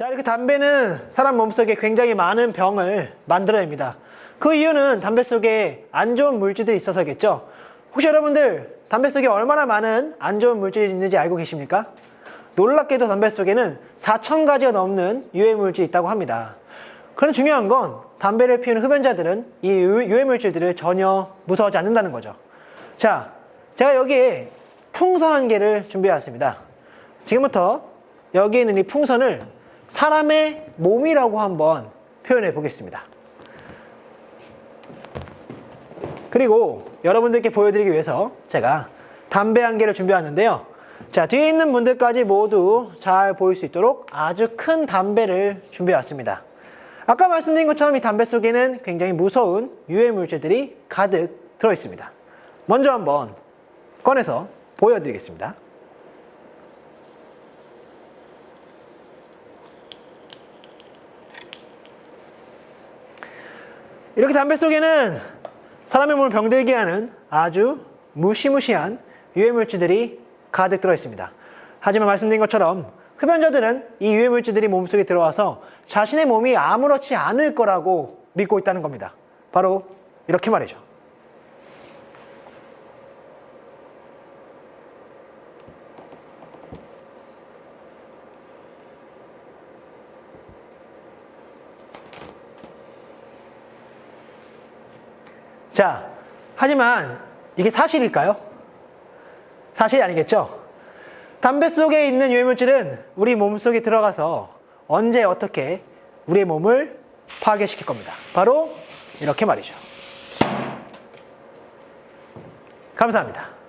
자, 이렇게 담배는 사람 몸속에 굉장히 많은 병을 만들어냅니다. 그 이유는 담배 속에 안 좋은 물질들이 있어서겠죠. 혹시 여러분들 담배 속에 얼마나 많은 안 좋은 물질이 있는지 알고 계십니까? 놀랍게도 담배 속에는 4,000가지가 넘는 유해 물질이 있다고 합니다. 그런데 중요한 건 담배를 피우는 흡연자들은 이 유- 유해 물질들을 전혀 무서워하지 않는다는 거죠. 자, 제가 여기에 풍선 한 개를 준비해 왔습니다. 지금부터 여기 있는 이 풍선을 사람의 몸이라고 한번 표현해 보겠습니다. 그리고 여러분들께 보여드리기 위해서 제가 담배 한 개를 준비했는데요. 자, 뒤에 있는 분들까지 모두 잘 보일 수 있도록 아주 큰 담배를 준비해 왔습니다. 아까 말씀드린 것처럼 이 담배 속에는 굉장히 무서운 유해 물질들이 가득 들어 있습니다. 먼저 한번 꺼내서 보여드리겠습니다. 이렇게 담배 속에는 사람의 몸을 병들게 하는 아주 무시무시한 유해물질들이 가득 들어 있습니다. 하지만 말씀드린 것처럼 흡연자들은 이 유해물질들이 몸속에 들어와서 자신의 몸이 아무렇지 않을 거라고 믿고 있다는 겁니다. 바로 이렇게 말이죠. 자, 하지만 이게 사실일까요? 사실이 아니겠죠? 담배 속에 있는 유해물질은 우리 몸 속에 들어가서 언제 어떻게 우리의 몸을 파괴시킬 겁니다. 바로 이렇게 말이죠. 감사합니다.